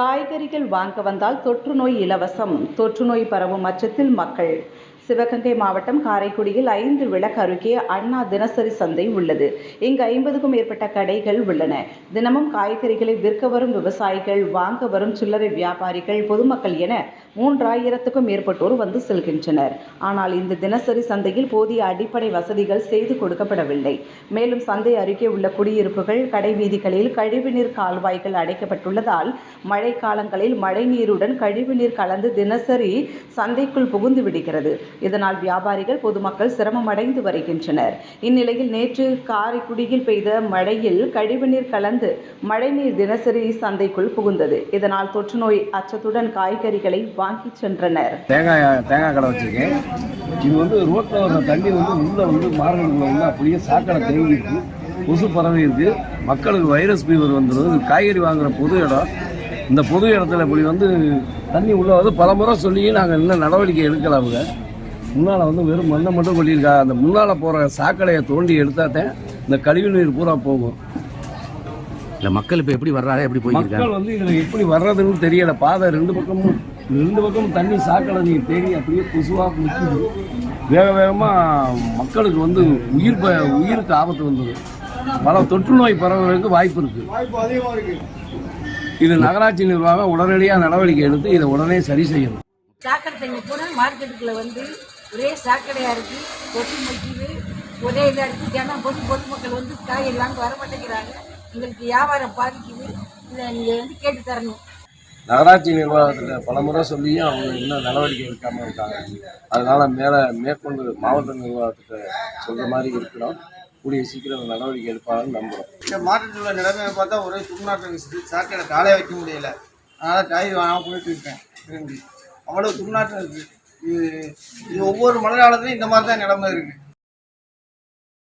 காய்கறிகள் வாங்க வந்தால் தொற்று நோய் இலவசம். தொற்று நோய் பரவும் அச்சத்தில் மக்கள் சிவகங்கை மாவட்டம் காரைக்குடியில் ஐந்து விளக்கு அருகே அண்ணா தினசரி சந்தை உள்ளது. இங்கு ஐம்பதுக்கும் மேற்பட்ட கடைகள் உள்ளன. தினமும் காய்கறிகளை விற்க வரும் விவசாயிகள் வாங்க வரும் சில்லறை வியாபாரிகள் பொதுமக்கள் என மூன்றாயிரத்துக்கும் மேற்பட்டோர் வந்து செல்கின்றனர். ஆனால் இந்த தினசரி சந்தையில் போதிய அடிப்படை வசதிகள் செய்து கொடுக்கப்படவில்லை. மேலும் சந்தை அருகே உள்ள குடியிருப்புகள் கடை வீதிகளில் கழிவுநீர் கால்வாய்கள் அடைக்கப்பட்டுள்ளதால் மழை காலங்களில் மழைநீருடன் கழிவுநீர் கலந்து தினசரி சந்தைக்குள் புகுந்து விடுகிறது. இதனால் வியாபாரிகள் பொதுமக்கள் சிரமமடைந்து வருகின்றனர். இந்நிலையில் நேற்று காரைக்குடியில் பெய்த மழையில் கழிவுநீர் கலந்து மழைநீர் தினசரி சந்தைக்குள் புகுந்தது. இதனால் தொற்றுநோய் அச்சத்துடன் காய்கறிகளை வாங்கிச் சென்றனர். தேங்காய் தேங்காய் கடை வச்சிருக்கேன். இது வந்து ரோட்டில் வர தண்ணி வந்து உள்ளே வந்து மார்கெட்டுக்குள்ள வந்து அப்படியே சாக்கடை தேங்கி இருக்கு. கொசு பரவி இருக்கு. மக்களுக்கு வைரஸ் ஃபீவர் வந்துடும் காய்கறி வாங்குற பொது இடம். இந்த பொது இடத்துல இப்படி வந்து தண்ணி உள்ளே வந்து பல முறை சொல்லி நாங்கள் இன்னும் நடவடிக்கை எடுக்கலாம் அவங்க. முன்னால் வந்து வெறும் மண்ணை மட்டும் கொட்டியிருக்கா. அந்த முன்னால் போகிற சாக்கடையை தோண்டி எடுத்தாதான் இந்த கழிவு நீர் பூரா போகும். இல்ல மக்கள் இப்ப எப்படி வர்றாங்க எப்படி போயிருக்காங்க மக்கள் வந்து இதில் எப்படி வர்றதுன்னு தெரியல. பாதை ரெண்டு பக்கமும் ரெண்டு பக்கமும் தண்ணி சாக்கடை நீர் தேங்கி அப்படியே கொசுவாக நிற்குது வேக வேகமாக மக்களுக்கு வந்து உயிர் ப உயிருக்கு ஆபத்து வந்தது. பல தொற்று நோய் பரவுவதற்கு வாய்ப்பு இருக்கு. இது நகராட்சி நிர்வாகம் உடனடியாக நடவடிக்கை எடுத்து இதை உடனே சரி செய்யணும். சாக்கடை தண்ணி பூரா மார்க்கெட்டுக்குள்ள வந்து ஒரே சாக்கடையா இருக்கு கொசு மொய்க்குது ஒரே இதாக இருக்கு ஜனம் பொது பொதுமக்கள் வந்து காய்கறி வாங்க வர மாட்டேங்கிறாங்க எங்களுக்கு வியாபாரம் பாதிக்குது. இதை நீங்க வந்து கேட்டு தரணும். நகராட்சி நிர்வாகத்தில் பல முறை சொல்லியும் அவங்க இன்னும் நடவடிக்கை எடுக்காமல் இருக்காங்க. அதனால மேலே மேற்கொண்டு மாவட்ட நிர்வாகத்துக்கு சொல்கிற மாதிரி இருக்கிறோம். கூடிய சீக்கிரம் நடவடிக்கை எடுப்பாங்கன்னு நம்புகிறோம் இந்த மாற்றத்தில் உள்ள நிலைமையை பார்த்தா ஒரே துர்நாற்றம் வீசுது. சாக்கடை காலையே வைக்க முடியல. அதனால் காய் வாங்க போயிட்டு இருக்கேன். திரும்பி அவ்வளோ துர்நாற்றம் இருக்குது இது ஒவ்வொரு மழை காலத்துலையும் இந்த மாதிரி தான் நிலைமை இருக்குது